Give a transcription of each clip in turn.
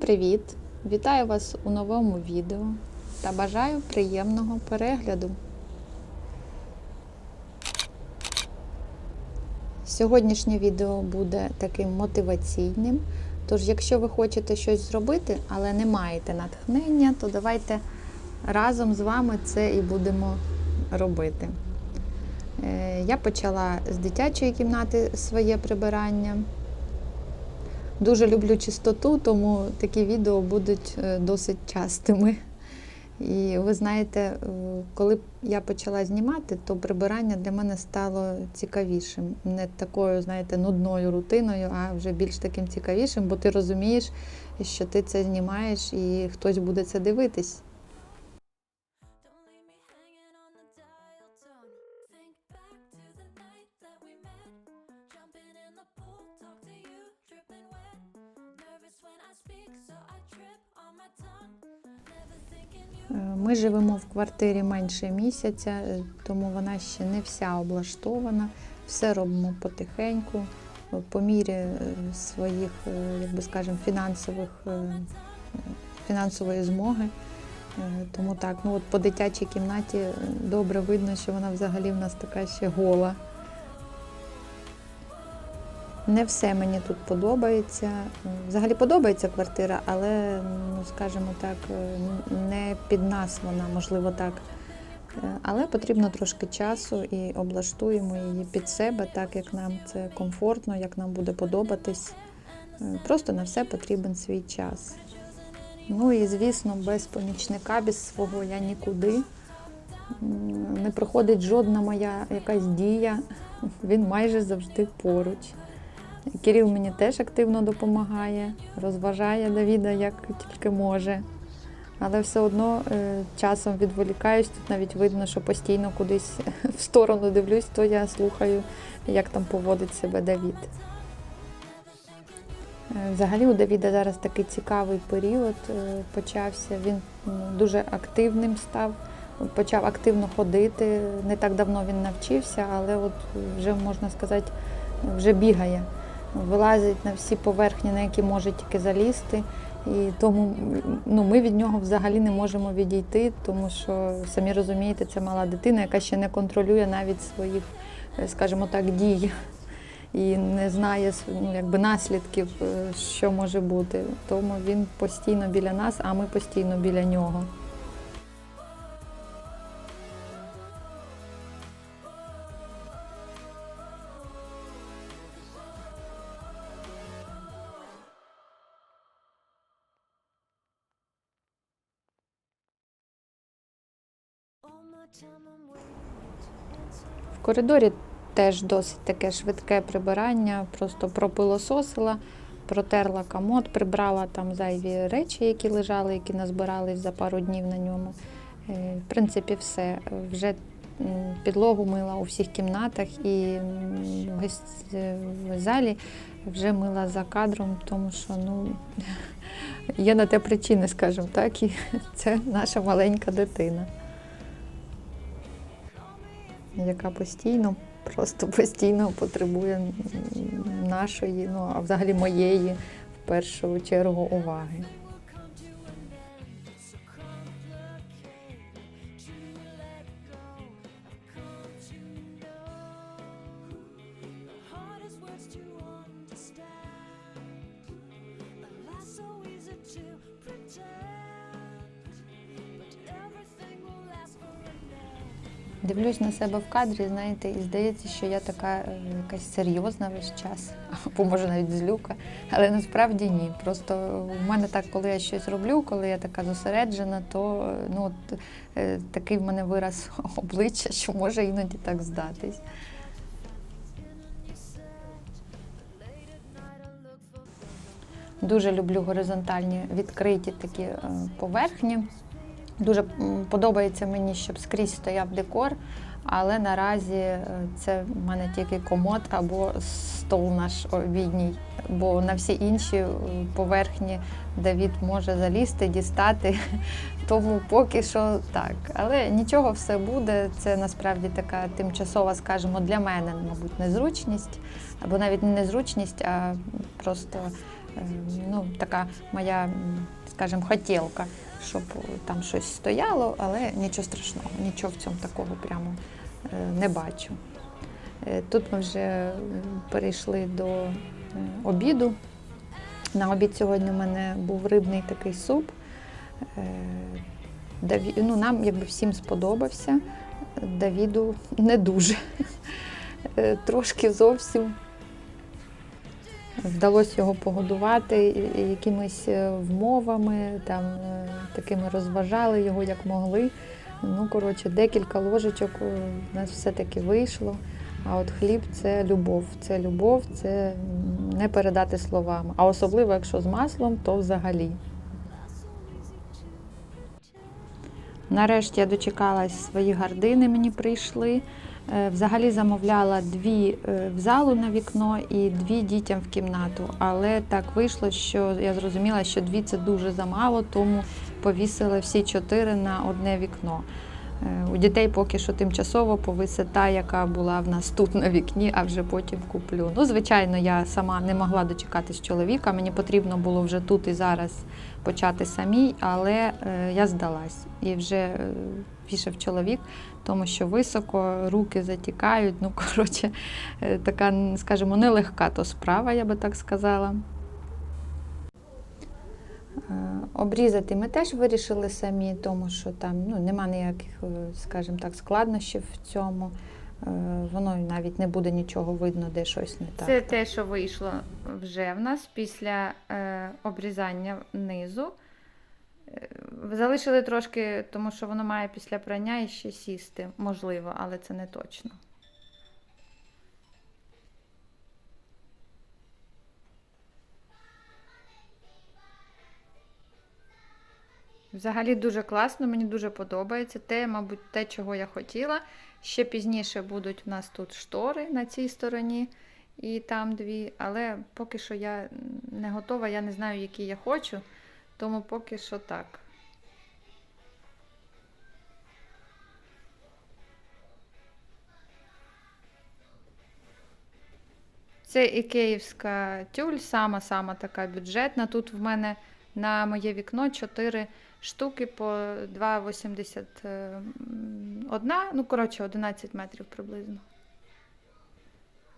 привіт! Вітаю вас у новому відео та бажаю приємного перегляду. Сьогоднішнє відео буде таким мотиваційним. Тож, якщо ви хочете щось зробити, але не маєте натхнення, то давайте разом з вами це і будемо робити. Е, Я почала з дитячої кімнати своє прибирання. Дуже люблю чистоту, тому такі відео будуть е, досить частими. І ви знаєте, е, коли я почала знімати, то прибирання для мене стало цікавішим. Не такою, знаєте, нудною рутиною, а вже більш таким цікавішим, бо ти розумієш, що ти це знімаєш і хтось буде це дивитись. Ми живемо в квартирі менше місяця, е, тому вона ще не вся облаштована. Все робимо потихеньку, е, по мірі е, своїх, е, як би скажемо, фінансових, е, е, фінансової змоги. Е, Тому так, ну от по дитячій кімнаті е, добре видно, що вона взагалі в нас така ще гола. Не все мені тут подобається. Взагалі подобається квартира, але, ну скажімо так, е, не під нас вона, можливо, так. Е, Але потрібно трошки часу і облаштуємо її під себе, так як нам це комфортно, як нам буде подобатись. Е, Просто на все потрібен свій час. Ну і звісно, без помічника, без свого я нікуди. Не проходить жодна моя якась дія. Він майже завжди поруч. Кирил мені теж активно допомагає, розважає Давіда як тільки може. Але все одно е, часом відволікаюсь. Тут навіть видно, що постійно кудись в сторону дивлюсь, то я слухаю, як там поводить себе Давід. Е, Взагалі у Давіда зараз такий цікавий період е, почався. Він дуже активним став, почав активно ходити. Не так давно він навчився, але от вже можна сказати, вже бігає. Вилазить на всі поверхні, на які може тільки залізти. І тому ну, ми від нього взагалі не можемо відійти, тому що самі розумієте, це мала дитина, яка ще не контролює навіть своїх, е, скажімо так, дій і не знає ну, якби наслідків, е, що може бути. Тому він постійно біля нас, а ми постійно біля нього. В коридорі теж досить таке швидке прибирання, просто пропилососила, протерла комод, прибрала там зайві речі, які лежали, які назбирались за пару днів на ньому. Е, В принципі, все. Вже підлогу мила у всіх кімнатах і в залі вже мила за кадром, тому що ну, є на те причини, скажімо так, і це наша маленька дитина яка постійно, просто постійно потребує нашої, ну а взагалі моєї в першу чергу уваги. Дивлюсь на себе в кадрі, знаєте, і здається, що я така е, якась серйозна весь час, або може навіть злюка. Але насправді ні. Просто в мене так, коли я щось роблю, коли я така зосереджена, то ну, от, е, такий в мене вираз обличчя, що може іноді так здатись. Дуже люблю горизонтальні відкриті такі е, поверхні. Дуже подобається мені, щоб скрізь стояв декор, але наразі е, це в мене тільки комод або стол наш обідній, бо на всі інші е, поверхні Давід може залізти, дістати. Тому поки що так. Але нічого все буде. Це насправді така тимчасова, скажімо, для мене, мабуть, незручність, або навіть не незручність, а просто е, ну, така моя, скажімо, хотілка, щоб там щось стояло, але нічого страшного, нічого в цьому такого прямо е, не бачу. Е, Тут ми вже перейшли до е, обіду. На обід сьогодні у мене був рибний такий суп. Е, Даві... Ну, нам якби всім сподобався. Давіду не дуже. Е, Трошки зовсім вдалося його погодувати якимись е, вмовами, там е, такими розважали його як могли. Ну, коротше, декілька ложечок е, в нас все-таки вийшло. А от хліб це любов. Це любов, це не передати словами. А особливо, якщо з маслом, то взагалі. Нарешті я дочекалась свої гардини, мені прийшли. Е, Взагалі замовляла дві е, в залу на вікно і дві дітям в кімнату. Але так вийшло, що я зрозуміла, що дві це дуже замало, тому повісили всі чотири на одне вікно. Е, У дітей поки що тимчасово повисе та, яка була в нас тут на вікні, а вже потім куплю. Ну, звичайно, я сама не могла дочекатись чоловіка. Мені потрібно було вже тут і зараз почати самій, але е, я здалась. І вже е, пішов чоловік, тому що високо, руки затікають. Ну, коротше, е, така, скажімо, нелегка то справа, я би так сказала. Е, Обрізати ми теж вирішили самі, тому що там ну, нема ніяких, е, скажімо так, складнощів в цьому. Е, Воно навіть не буде нічого видно, де щось не так. Це те, що вийшло вже в нас після е, обрізання низу. Залишили трошки, тому що воно має після прання і ще сісти, можливо, але це не точно. Взагалі дуже класно, мені дуже подобається. Те, мабуть, те, чого я хотіла. Ще пізніше будуть у нас тут штори на цій стороні і там дві, але поки що я не готова, я не знаю, які я хочу, тому поки що так. Це ікеївська тюль, сама-сама така бюджетна. Тут в мене на моє вікно 4 штуки по 2,81, ну, коротше, 11 метрів приблизно.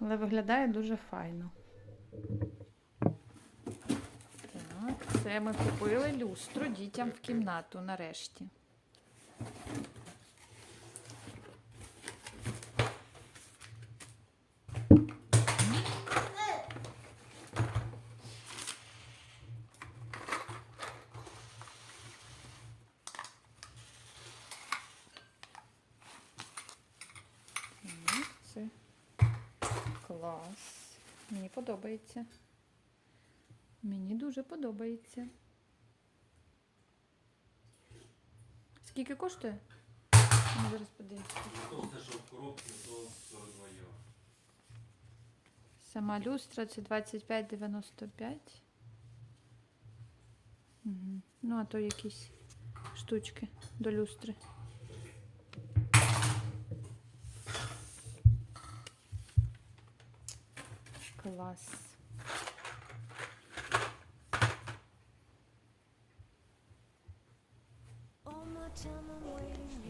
Але виглядає дуже файно. Так, це ми купили люстру дітям в кімнату нарешті. Так, це клас. Мені подобається. Мені дуже подобається. Скільки коштує? Ми зараз подивимося. Все, що в коробці, то 42 євро. Сама люстра це 25,95. Угу. Ну, а то якісь штучки до люстри. Клас.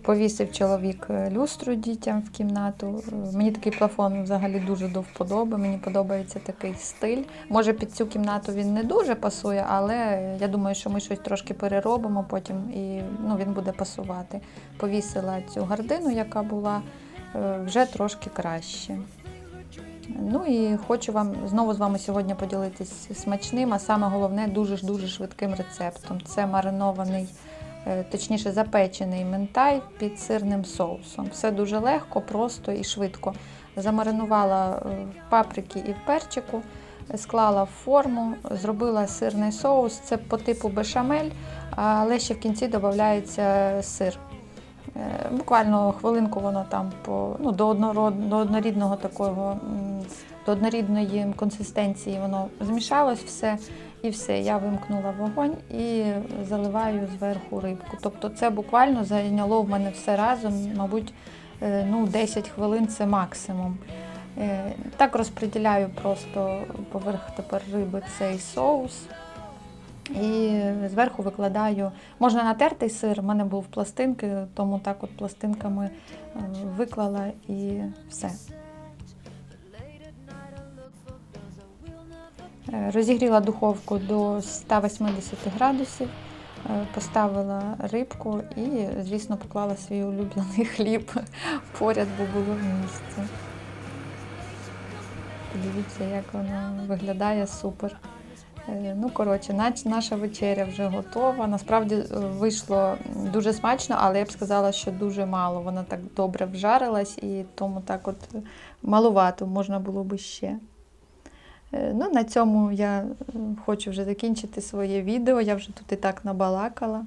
Повісив чоловік е, люстру дітям в кімнату. Е, Мені такий плафон взагалі дуже до вподоби. Мені подобається такий стиль. Може, під цю кімнату він не дуже пасує, але я думаю, що ми щось трошки переробимо потім і ну, він буде пасувати. Повісила цю гардину, яка була е, вже трошки краще. Ну і хочу вам знову з вами сьогодні поділитись смачним, а саме головне дуже ж дуже швидким рецептом. Це маринований, е, точніше запечений ментай під сирним соусом. Все дуже легко, просто і швидко. Замаринувала е, в паприки і в перчику, склала в форму, зробила сирний соус. Це по типу бешамель, але ще в кінці додається сир. Е, Буквально хвилинку воно там по, ну, до, однорідного такого, до однорідної консистенції воно змішалось все і все. Я вимкнула вогонь і заливаю зверху рибку. Тобто це буквально зайняло в мене все разом, мабуть, е, ну, 10 хвилин це максимум. Е, Так розподіляю просто поверх тепер риби цей соус. І зверху викладаю, можна натертий сир, в мене був пластинки, тому так от пластинками е, виклала і все. Розігріла духовку до 180 градусів, е, поставила рибку і, звісно, поклала свій улюблений хліб поряд, бо було місце. Подивіться, як воно виглядає супер. Е, Ну, коротше, наша вечеря вже готова. Насправді е, вийшло дуже смачно, але я б сказала, що дуже мало. Вона так добре вжарилась і тому так от е, малувато можна було би ще. Е, Ну, на цьому я е, хочу вже закінчити своє відео. Я вже тут і так набалакала.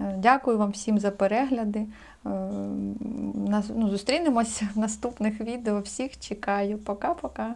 Е, Дякую вам всім за перегляди. Ну, зустрінемось в наступних відео. Всіх чекаю. Пока-пока.